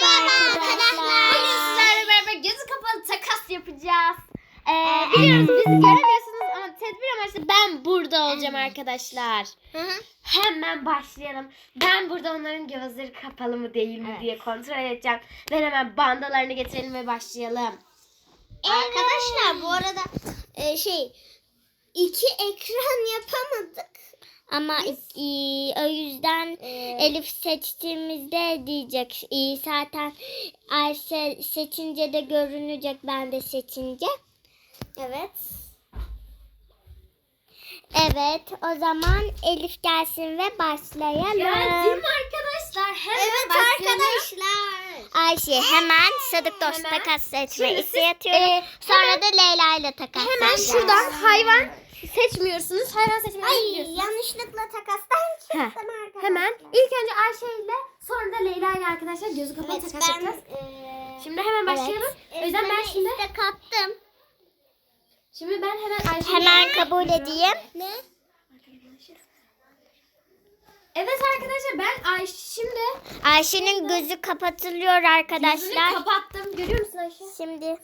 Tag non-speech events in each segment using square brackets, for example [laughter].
Merhaba arkadaşlar. Bugün sizlerle beraber gözü kapalı takas yapacağız. Ee, biliyoruz bizi göremiyorsunuz ama tedbir amaçlı ben burada olacağım arkadaşlar. Hemen başlayalım. Ben burada onların gözleri kapalı mı değil mi diye kontrol edeceğim. Ve hemen bandalarını getirelim ve başlayalım. Arkadaşlar bu arada e, şey iki ekran yapamadık. Ama e, o yüzden Elif seçtiğimizde diyecek. E, zaten Ayşe seçince de görünecek ben de seçince. Evet. Evet o zaman Elif gelsin ve başlayalım. Geldim arkadaşlar. Hemen Evet başlayalım. arkadaşlar. Ayşe hemen Sadık Dost Hemen. takas siz, istiyorum. e, Sonra da Leyla ile takas Hemen şuradan hayvan seçmiyorsunuz. Hayvan seçmeye Ay yanlışlıkla takastan Heh, arkadaşlar. Hemen ilk önce Ayşe ile sonra da Leyla ile arkadaşlar gözü kapalı Evet, takas ben, yapacağız. eee, Şimdi hemen başlayalım. O yüzden ben şimdi istek attım. şimdi ben hemen Ayşe Hemen kabul edeyim. Ne? Evet arkadaşlar ben Ayşe şimdi Ayşe'nin gözü kapatılıyor gözünü arkadaşlar. kapattım. Görüyor musun Ayşe? Şimdi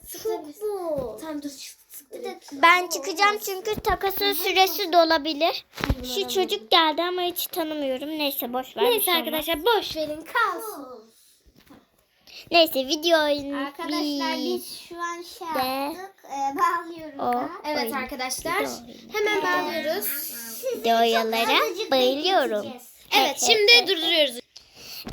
bu. Tamam dur. ben çıkacağım çünkü takasın süresi dolabilir. Şu çocuk geldi ama hiç tanımıyorum. Neyse boş ver. Neyse şey arkadaşlar boş verin kalsın. Neyse video oyunu. Arkadaşlar biz şu an şey De. yaptık. E, bağlıyoruz O. Evet oyun. arkadaşlar hemen bağlıyoruz. Videolara bayılıyorum. Evet şimdi durduruyoruz.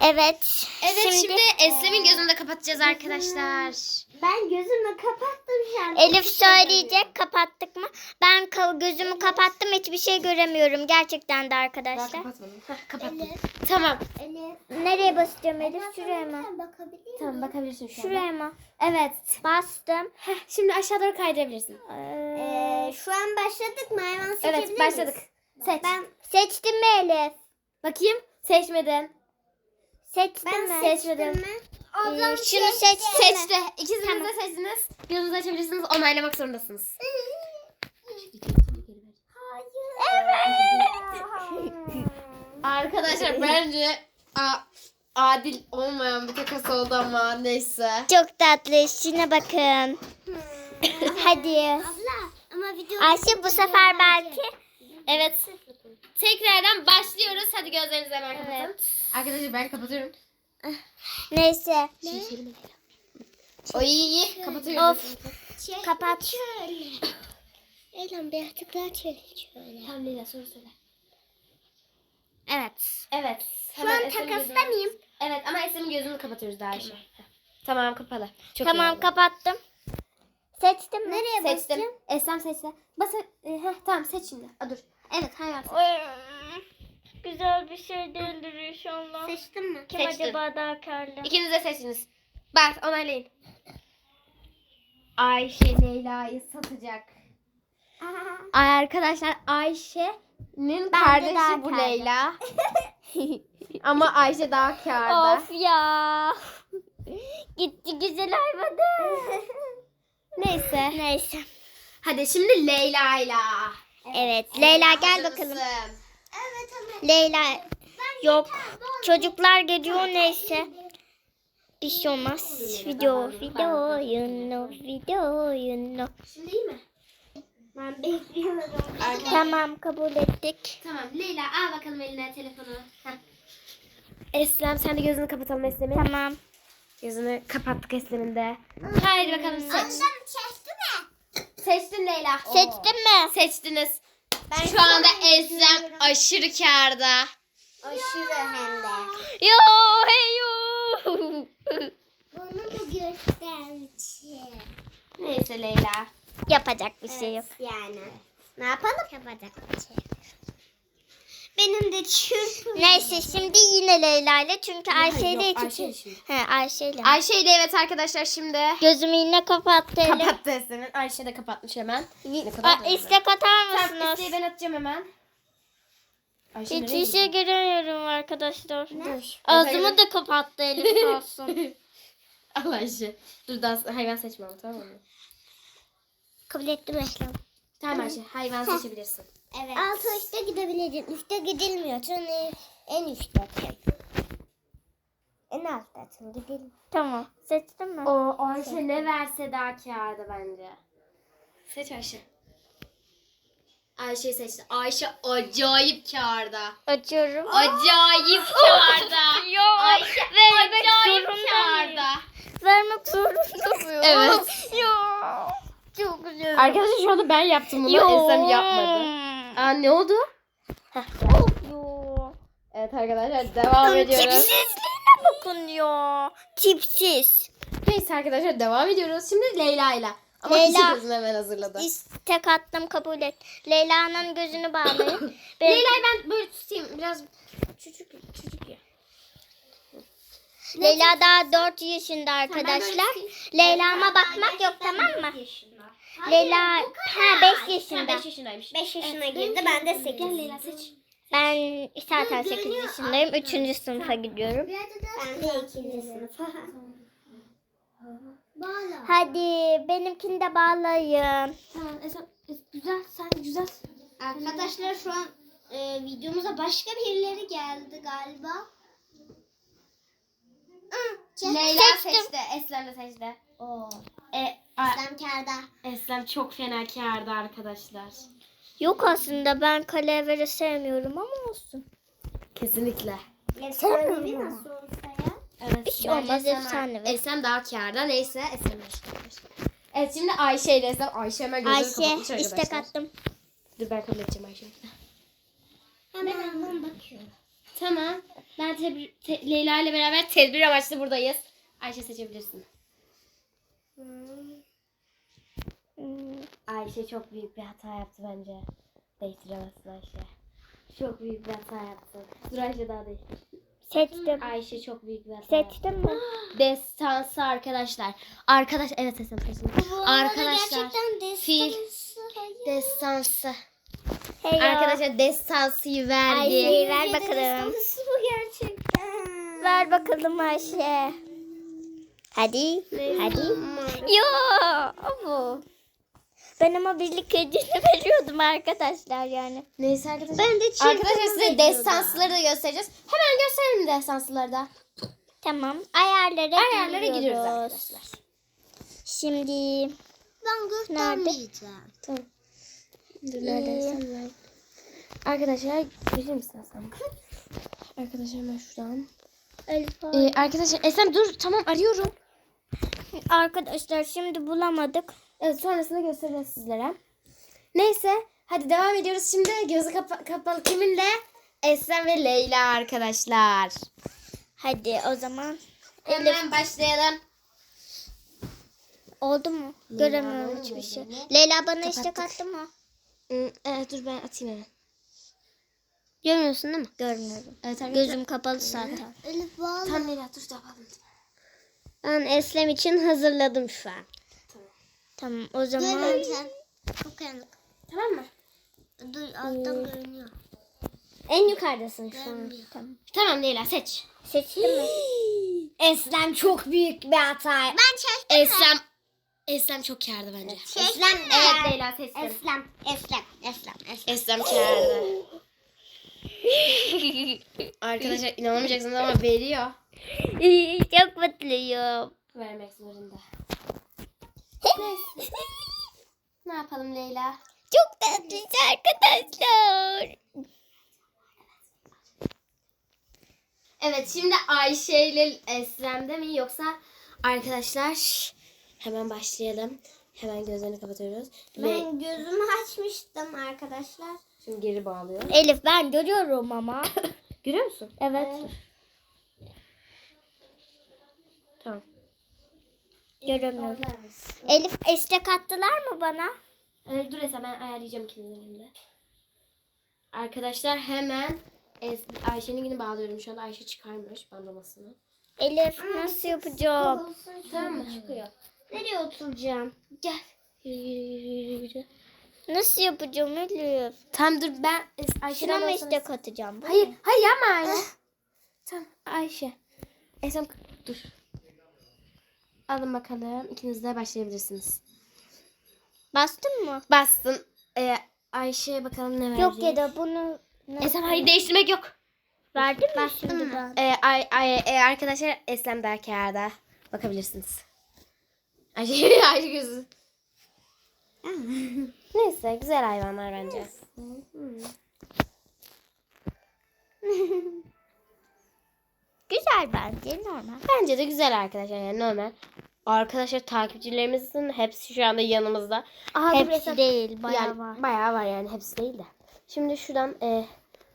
Evet. Evet şimdi Eslem'in gözünü de kapatacağız arkadaşlar. Ben gözümü kapattım şu an. Elif söyleyecek kapattık mı? Ben gözümü kapattım hiçbir şey göremiyorum gerçekten de Ben arkadaşlar. kapatmadım. Heh, kapattım. Tamam. Elif. Nereye basacağım Elif? Şuraya mı? Bakabilir? Tamam bakabilirsin şu anda. Şuraya mı? Evet. Bastım. Heh, şimdi aşağı doğru kaydırabilirsin. Ee, Ee, şu an başladık mı? Hayvan seçebilir Evet başladık. miyiz? Seç. Ben, seçtin mi Elif? Bakayım. Seçmedin. Seçtin ben mi? seçtim Seçmedim. mi? Ee, O zaman şunu seçtin mi? Seçti. İkiniz de seçtiniz. Gözünüzü açabilirsiniz. Onaylamak zorundasınız. [laughs] [laughs] Arkadaşlar bence a- adil olmayan bir takas oldu ama neyse. Çok tatlı. Şuna bakın. [laughs] Hadi. Abla ama video Ayşe bu sefer belki. Evet. Tekrardan başlıyoruz. Hadi gözlerinizi hemen kapatın. Arkadaşlar ben kapatıyorum. Neyse. O iyi iyi. Kapatıyorum. Of. Kapat. Eylem birazcık daha çevir şöyle. Tamam Leyla soru söyle. Evet. Evet. Şu Hemen an Eslem'in takasta gözünü- mıyım? Evet ama Eslem'in gözünü kapatıyoruz daha. Heh. Tamam kapalı. Çok iyi tamam oldu. kapattım. Seçtim mi? Nereye Seçtim. basacağım? Eslem seçti. Bas. E, heh, tamam seç şimdi. Aa, dur. Evet hayvan seç. Güzel bir şey değildir inşallah. Seçtin mi? Kim Seçtim. acaba daha karlı? İkiniz de seçtiniz. Bak onaylayın. Ayşe Leyla'yı satacak. Ay arkadaşlar Ayşe'nin kardeşi bu karlı. Leyla. [laughs] Ama Ayşe daha kârda. Of ya. [laughs] Gitti güzel hayvanı. [laughs] Neyse. Neyse. Hadi şimdi Leyla'yla. Evet. Leyla gel bakalım. mısın? Evet ama Leyla. Yok. Çocuklar geliyor neyse. Bir şey olmaz. Video, video oyunu, video oyunu. Şimdi iyi mi? ben bekliyorum. Tamam kabul ettik. Tamam Leyla al bakalım eline telefonu. Heh. Eslem sen de gözünü kapatalım Eslem'in. Tamam. Gözünü kapattık Eslem'in de. Haydi bakalım seç. Ondan çekti mi? Seçtin Leyla. Seçtin mi? Seçtiniz. Şu anda Eslem aşırı kârda. Aşırı hem de. Yo hey yo. [laughs] Bunu mu göstereceğim? Neyse Leyla. Yapacak bir şey yok. Yani. Ne yapalım? Yapacak bir şey. Benim de çırpım. Neyse şimdi yine Leyla ile çünkü Ayşe ile yok, Ayşe şimdi. He Ayşe ile. Ayşe ile evet arkadaşlar şimdi. Gözümü yine kapattı elim. Kapattı Eslem'in. Ayşe de kapatmış hemen. Ne kadar Aa, doğru. istek atar Tamam mısınız? isteği ben atacağım hemen. Ayşe nereye Hiçbir şey göremiyorum arkadaşlar. gidiyor? Ağzımı da kapattı elim sağ olsun. [laughs] Al Ayşe. Dur daha hayvan seçme ama tamam mı? Kabul ettim Eslem. Tamam Ayşe hayvan seçebilirsin. Evet. Altı üstte gidebilirsin. Üstte gidilmiyor. Çünkü en üstte. En alttasın gidelim. Tamam. Seçtin mi? O Ayşe ne verse daha kârda bence. Seç Ayşe. Ayşe'yi seçti. Ayşe acayip kârda. Açıyorum. Acayip kârda. Ayşe vermek acayip zorunda kârda. Vermek zorunda mıyım? Evet. Ya. Çok güzel. Anda ben yaptım bunu. Esem yapmadı. Aa ne oldu? Yo. Evet arkadaşlar devam ediyoruz. Tipsizliğine bakın ya. Tipsiz. Neyse arkadaşlar devam ediyoruz. Şimdi Leyla ile. Ama Leyla. Leyla. gözünü hemen hazırladı. İstek attım kabul et. Leyla'nın gözünü bağlayın. Ben- [coughs] Leyla'yı ben böyle tutayım. Biraz çocuk çocuk ya. Leyla daha 4 yaşında arkadaşlar. Leyla'ma bakmak yok tamam mı? Leyla ha 5 yaşında. 5 yaşındaymış. 5 yaşına girdi ben de 8. Gel Leyla seç. Ben zaten 8 yaşındayım. 3. sınıfa gidiyorum. Ben de 2. sınıfa. Bağla. Hadi benimkini de bağlayın. Tamam güzel sen güzel. Arkadaşlar şu an e, videomuza başka birileri geldi galiba. Leyla Seçtim. seçti. Eslem de seçti. Oo. E, a- İslam kağıda. Eslem çok fena kârdı arkadaşlar. Yok aslında ben kaleveri sevmiyorum ama olsun. Kesinlikle. Nasıl olsa ya? Evet. Hiç bence olmaz, Esem- efsane ve- Esem daha kârda. Neyse Esem başlamış. Evet şimdi Ayşe ile Esem. Ayşe hemen gözünü Ayşe kapatmış istek arkadaşlar. attım. Dur ben kabul edeceğim Ayşe. Hemen hemen bakıyorum. Tamam. Ben tebri- te- Leyla ile beraber tedbir amaçlı buradayız. Ayşe seçebilirsin. Hmm, Ayşe çok büyük bir hata yaptı bence. Değiştiremezsin Ayşe. Çok büyük bir hata yaptı. Dur Ayşe daha değiştir. Seçtim. Ayşe çok büyük bir hata yaptı. Seçtim mi? [gasps] Destansı arkadaşlar. Arkadaş evet Esem seçtim. Arkadaşlar. Gerçekten destansı. Destansı. Hey. Arkadaşlar destansıyı verdi. Ayşe'yi ver bakalım. Destansı bu gerçekten. Ver bakalım Ayşe. Hadi. Hadi. Yo. Bu. Ben ama birlik hediyeni [laughs] veriyordum arkadaşlar yani. Neyse arkadaşlar. Ben de Arkadaşlar size veriyordum. destansıları da göstereceğiz. Hemen gösterelim destansıları da. Tamam. Ayarlara, Ayarlara gidiyoruz giriyoruz. arkadaşlar. Şimdi Ben göstermeyeceğim. Tamam. Dur neredeysen ver. Arkadaşlar verir misin Esem? Arkadaşlar hemen şuradan. Elif Ee, arkadaşlar Esem dur tamam arıyorum. Arkadaşlar şimdi bulamadık. Evet sonrasında göstereceğiz sizlere. Neyse hadi devam ediyoruz. Şimdi gözü kapa- kapalı kiminle? Esem ve Leyla arkadaşlar. Hadi o zaman. Hemen başlayalım. Oldu mu? Göremiyorum hiçbir şey. Leyla bana istek attı mı? Evet dur ben atayım hemen. Görmüyorsun değil mi? Görmüyorum. Evet arkadaşlar. Gözüm kapalı zaten. Elif bağla. Tamam Leyla dur da. Ben Eslem için hazırladım şu an. Tamam o zaman. Görüyorum Çok karanlık. Tamam mı? Dur alttan görünüyor. En yukarıdasın şu an. Tamam. Tamam Leyla seç. Seçtin mi? Eslem çok büyük bir hata. Ben çektim. Eslem Eslem çok kârdı bence. Eslem Evet Leyla seçtim. Eslem, Eslem, Eslem, Eslem. Eslem kârdı. [laughs] Arkadaşlar inanamayacaksınız ama veriyor. [laughs] Çok mutluyum. Vermek zorunda. [laughs] Ne yapalım Leyla? Çok tatlıyız arkadaşlar. Evet şimdi Ayşe ile Eslem'de mi yoksa arkadaşlar hemen başlayalım. Hemen gözlerini kapatıyoruz. Ve Ben gözümü açmıştım arkadaşlar. şimdi geri bağlıyor. Elif ben görüyorum ama. [laughs] Görüyor musun? Evet. Tamam. Göremiyorum. Elif istek attılar mı bana? Evet, dur Esra ben ayarlayacağım ikinizin. Arkadaşlar hemen Es- Ayşe'ninkini bağlıyorum. Şu anda Ayşe çıkarmış bandlamasını. Elif nasıl yapacağım? Tamam mı? Çıkıyor. Nereye oturacağım? Gel. Yürü yürü yürü yürü. Nasıl yapacağım Elif? Tamam dur ben Ayşe'den Şuna istek atacağım? Hayır, hayır yapma öyle. tamam Ayşe. Esem dur. Alın bakalım. İkiniz de başlayabilirsiniz. Bastın mı? Bastın. Ee, Ayşe'ye bakalım ne verecek. Yok ya da bunu... Esem hayır değiştirmek yok. Verdin mi ben? Ee, ay, ay, e, arkadaşlar Eslem Derkar'da bakabilirsiniz. Ayşe, [laughs] Ayşe gözü. Neyse güzel hayvanlar bence. Güzel bence normal. Bence de güzel arkadaşlar yani normal. Arkadaşlar takipçilerimizin hepsi şu anda yanımızda. Aha, Hepsi burası değil bayağı yani, var. Bayağı var yani hepsi değil de. Şimdi şuradan e,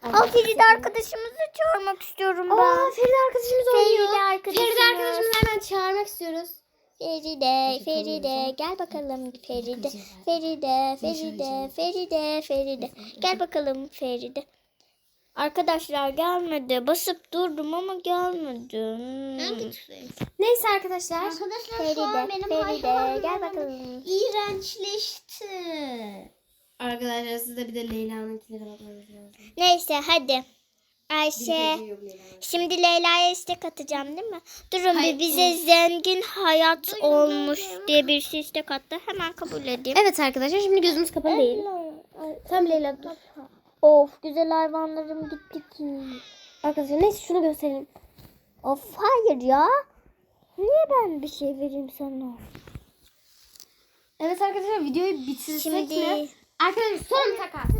Aa Feride arkadaşımızı çağırmak istiyorum ben. Aa Feride arkadaşımız Feride oynuyor. arkadaşımız. Feride arkadaşımızı hemen çağırmak istiyoruz. Feride, Feride, gel bakalım Feride, Feride, Feride, Feride, Feride. Gel bakalım Feride. Arkadaşlar gelmedi. Basıp durdum ama gelmedi. Hmm. Neyse arkadaşlar. Arkadaşlar şu an Feride, benim Feride, gel bakalım. iğrençleşti. Arkadaşlar siz de bir de Leyla'nınkilere bakmanız lazım. Neyse hadi. Ayşe. Şimdi Leyla'ya istek atacağım değil mi? Durun bir bize zengin hayat olmuş diye bir şey istek attı. Hemen kabul edeyim. Evet arkadaşlar şimdi gözümüz kapalı değil. Tamam Leyla dur. Of güzel hayvanlarım gitti ki. Arkadaşlar neyse şunu gösterelim. Of hayır ya. Niye ben bir şey vereyim sana? Evet arkadaşlar videoyu bitirsek Şimdi mi? Arkadaşlar son takas.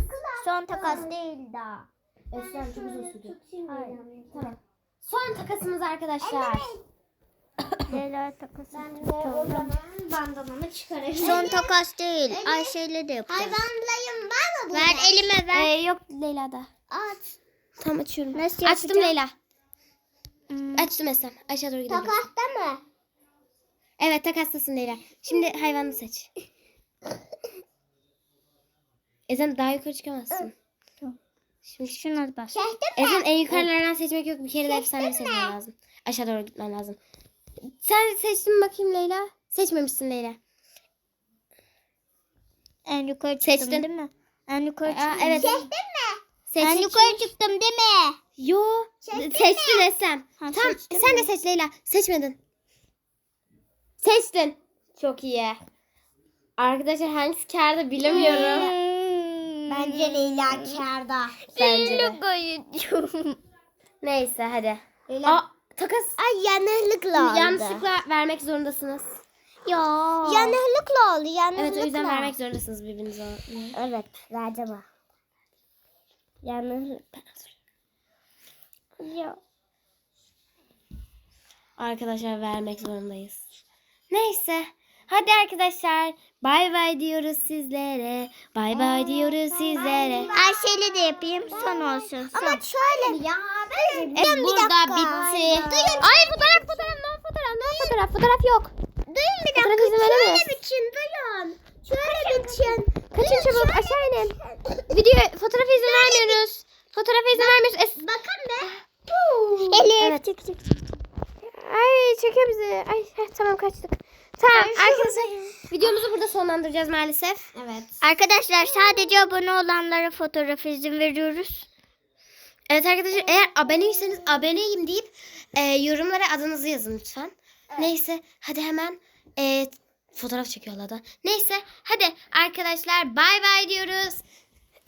son takas değil daha. Esra çok uzun sürdü. Tamam. Son takasımız arkadaşlar. Leyla takas. O zaman bandamamı çıkarayım. Son takas değil. Ayşe'yle de yapacağız. Hayvanlayım ben de Ver elime ver. Ee, yok Leyla'da. At. Tamam açıyorum. Nasıl Açtım yapacağım? Leyla. Hmm. Açtım Esra. Aşağı doğru gidelim. Takasta mı? Evet takastasın Leyla. Şimdi hayvanı seç. [laughs] Ezan daha yukarı çıkamazsın. Şimdi şuna bas. Ezan en yukarılardan seçmek yok. Bir kere de efsane seçmen lazım. Aşağı doğru gitmen lazım. Sen seçtin mi bakayım Leyla? Seçmemişsin Leyla. En yukarı çıktım Seçtin. değil mi? En yukarı Aa, çıktım. evet. Çektin mi? En Seç. yukarı çıktım değil mi? Yo. Seçtin Eslem. Ha, Tamam seçtim sen mi? de seç Leyla. Seçmedin. Seçtin. Çok iyi. Arkadaşlar hangisi kârda bilemiyorum. Bence Leyla kârda. Bence de. [laughs] Neyse hadi. Leyla. Aa, takas. Ay yanlışlıkla oldu. Yanlışlıkla vermek zorundasınız. Ya. Yanlışlıkla oldu. Yanlışlıkla. Evet o yüzden vermek zorundasınız birbirinize. Evet. Vereceğim o. Yanlışlıkla. Ya. Arkadaşlar vermek zorundayız. Neyse. Hadi arkadaşlar. Bay bay diyoruz sizlere. Bay bay diyoruz sizlere. Ayşe'yle de yapayım son olsun. Son. Ama şöyle ya. Ben Evet, burada bitti. Ay fotoğraf fotoğraf no fotoğraf no fotoğraf fotoğraf yok. Duyun bir Fotoğraf dakika. izin Şöyle veremeyiz. biçin duyun. Şöyle biçin. Kaçın çabuk aşağı inin. Video fotoğrafa izin vermiyoruz. Fotoğrafa izin vermiyoruz. Es- Bakın be. Elif. Evet. Ay çekiyor bizi. Ay heh, tamam kaçtık. Tamam arkadaşlar videomuzu burada sonlandıracağız maalesef. Evet. Arkadaşlar sadece abone olanlara fotoğraf izin veriyoruz. Evet arkadaşlar eğer aboneyseniz aboneyim deyip e, yorumlara adınızı yazın lütfen. Neyse hadi hemen e, fotoğraf çekiyorlar da. Neyse hadi arkadaşlar bay bay diyoruz.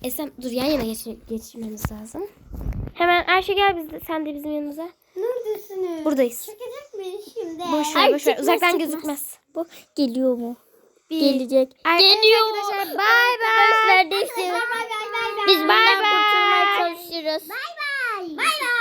Esem dur yan yana geç, geçmemiz lazım. Hemen Ayşe gel biz de, sen de bizim yanımıza. Neredesiniz? Buradayız. Çekecek miyiz şimdi? Boş ver Ay, boş ver çıkmaz, uzaktan çıkmaz. gözükmez. Bu geliyor mu? Bir- Gelecek. Geliyor. arkadaşlar bay bay. Neredeyse. Bay bay bay bay. Biz Bay bay. Bay bay. Bay bay.